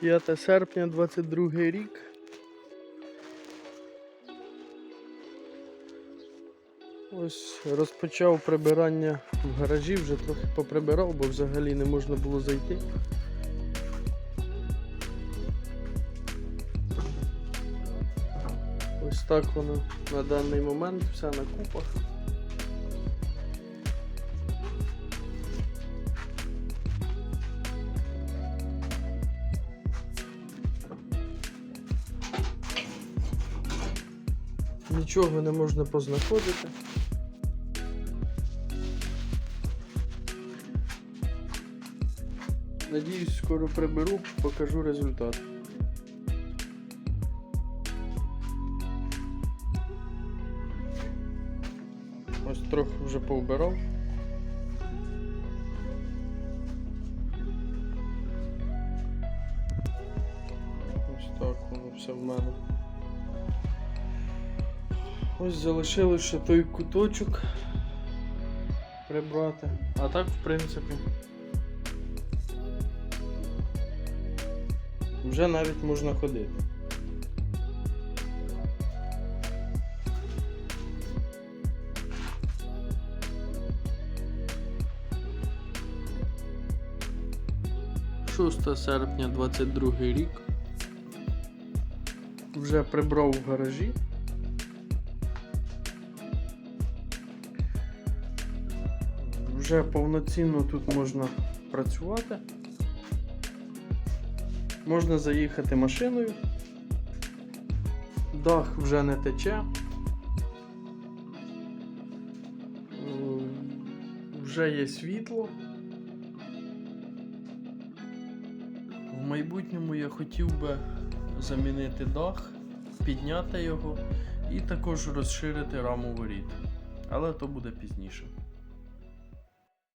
5 серпня 22 рік. Ось розпочав прибирання в гаражі, вже трохи поприбирав, бо взагалі не можна було зайти. Ось так воно на даний момент, все на купах. Нічого не можна познаходити. Надіюсь, скоро приберу, покажу результат. Ось трохи вже повбирав. Ось так воно все в мене. Ось залишилось ще той куточок прибрати. А так, в принципі, вже навіть можна ходити. Шоста серпня 22 рік. Вже прибрав в гаражі. Вже повноцінно тут можна працювати. Можна заїхати машиною. Дах вже не тече. Вже є світло. В майбутньому я хотів би замінити дах, підняти його і також розширити раму воріт. Але то буде пізніше.